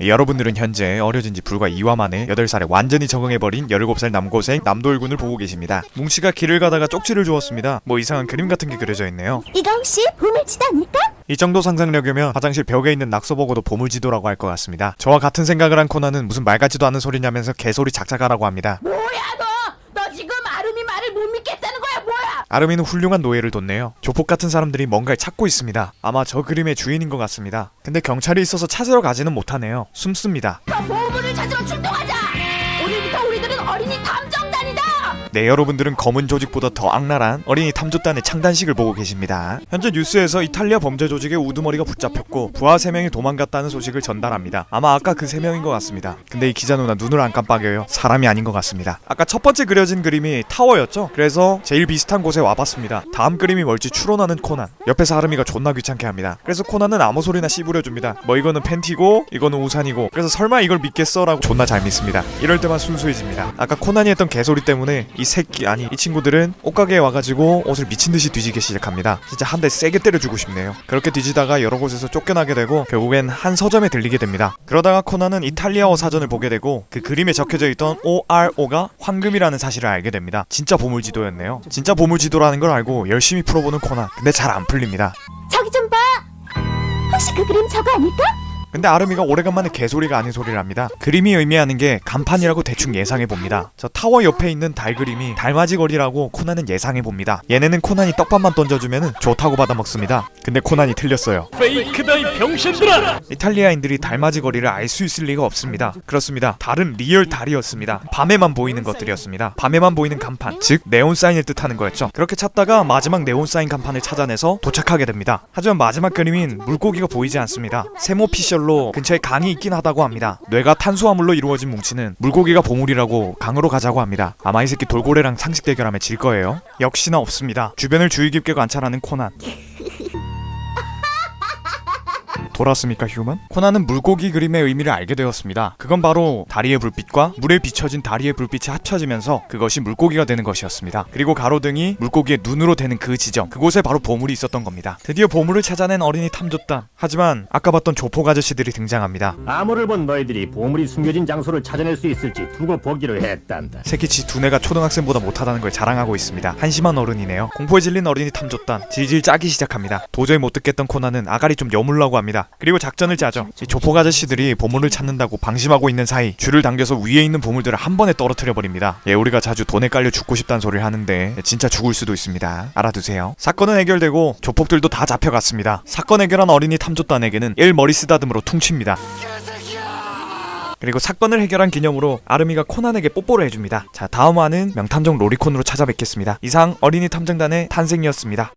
여러분들은 현재 어려진 지 불과 2화 만에 8살에 완전히 적응해버린 17살 남고생 남도일군을 보고 계십니다. 뭉치가 길을 가다가 쪽지를 주었습니다. 뭐 이상한 그림 같은 게 그려져 있네요. 이거 혹시 보물지도 아닐까? 이 정도 상상력이면 화장실 벽에 있는 낙서 보고도 보물지도라고 할 것 같습니다. 저와 같은 생각을 한 코나는 무슨 말 같지도 않은 소리냐면서 개소리 작작하라고 합니다. 뭐야 너? 너 지금 아름이 말을 못 믿겠다는 거야 뭐야? 아름이는 훌륭한 노예를 뒀네요. 조폭 같은 사람들이 뭔가를 찾고 있습니다. 아마 저 그림의 주인인 것 같습니다. 근데 경찰이 있어서 찾으러 가지는 못하네요. 숨습니다. 너 보물을 찾으러 출동하자. 오늘부터 우리들은 어린이 탐정단이다. 네, 여러분들은 검은 조직보다 더 악랄한 어린이 탐조단의 창단식을 보고 계십니다. 현재 뉴스에서 이탈리아 범죄 조직의 우두머리가 붙잡혔고 부하 3명이 도망갔다는 소식을 전달합니다. 아마 아까 그 3명인 것 같습니다. 근데 이 기자 누나 눈을 안 깜빡여요. 사람이 아닌 것 같습니다. 아까 첫 번째 그려진 그림이 타워였죠? 그래서 제일 비슷한 곳에 와봤습니다. 다음 그림이 뭘지 추론하는 코난. 옆에서 하름이가 존나 귀찮게 합니다. 그래서 코난은 아무 소리나 씨부려줍니다. 뭐 이거는 팬티고 이거는 우산이고 그래서 설마 이걸 믿겠어 라고 존나 잘 믿습니다. 이럴 때만 순수해집니다. 아까 코난이 했던 개소리 때문에 이 새끼 아니 이 친구들은 옷가게에 와가지고 옷을 미친 듯이 뒤지기 시작합니다. 진짜 한 대 세게 때려주고 싶네요. 그렇게 뒤지다가 여러 곳에서 쫓겨나게 되고 결국엔 한 서점에 들리게 됩니다. 그러다가 코난은 이탈리아어 사전을 보게 되고 그 그림에 적혀져 있던 ORO가 황금이라는 사실을 알게 됩니다. 진짜 보물지도였네요. 진짜 보물지도라는 걸 알고 열심히 풀어보는 코난. 근데 잘 안 풀립니다. 저기 좀 봐. 혹시 그 그림 저거 아닐까? 근데 아름이가 오래간만에 개소리가 아닌 소리를 합니다. 그림이 의미하는 게 간판이라고 대충 예상해 봅니다. 저 타워 옆에 있는 달 그림이 달맞이 거리라고 코난은 예상해 봅니다. 얘네는 코난이 떡밥만 던져주면 좋다고 받아 먹습니다. 근데 코난이 틀렸어요. 페이크다 이 병신들아! 이탈리아인들이 달맞이 거리를 알 수 있을 리가 없습니다. 그렇습니다. 달은 리얼 달이었습니다. 밤에만 보이는 것들이었습니다. 밤에만 보이는 간판, 즉 네온 사인을 뜻하는 거였죠. 그렇게 찾다가 마지막 네온 사인 간판을 찾아내서 도착하게 됩니다. 하지만 마지막 그림인 물고기가 보이지 않습니다. 세모 피 셜로 근처에 강이 있긴 하다고 합니다. 뇌가 탄수화물로 이루어진 뭉치는 물고기가 보물이라고 강으로 가자고 합니다. 아마 이 새끼 돌고래랑 상식 대결하면 질 거예요. 역시나 없습니다. 주변을 주의 깊게 관찰하는 코난. 돌았습니까 휴먼? 코난은 물고기 그림의 의미를 알게 되었습니다. 그건 바로 다리의 불빛과 물에 비춰진 다리의 불빛이 합쳐지면서 그것이 물고기가 되는 것이었습니다. 그리고 가로등이 물고기의 눈으로 되는 그 지점, 그곳에 바로 보물이 있었던 겁니다. 드디어 보물을 찾아낸 어린이 탐조단. 하지만 아까 봤던 조폭 아저씨들이 등장합니다. 암호를 본 너희들이 보물이 숨겨진 장소를 찾아낼 수 있을지 두고 보기로 했단다. 새끼치 두뇌가 초등학생보다 못하다는 걸 자랑하고 있습니다. 한심한 어른이네요. 공포에 질린 어린이 탐조단 질질 짜기 시작합니다. 도저히 못 듣겠던 코난은 아가리 좀 여물라고 합니다. 그리고 작전을 짜죠. 이 조폭 아저씨들이 보물을 찾는다고 방심하고 있는 사이 줄을 당겨서 위에 있는 보물들을 한 번에 떨어뜨려 버립니다. 예, 우리가 자주 돈에 깔려 죽고 싶다는 소리를 하는데 진짜 죽을 수도 있습니다. 알아두세요. 사건은 해결되고 조폭들도 다 잡혀갔습니다. 사건 해결한 어린이 탐조단에게는 일 머리 쓰다듬으로 퉁칩니다. 그리고 사건을 해결한 기념으로 아름이가 코난에게 뽀뽀를 해줍니다. 자, 다음 화는 명탐정 로리콘으로 찾아뵙겠습니다. 이상 어린이 탐정단의 탄생이었습니다.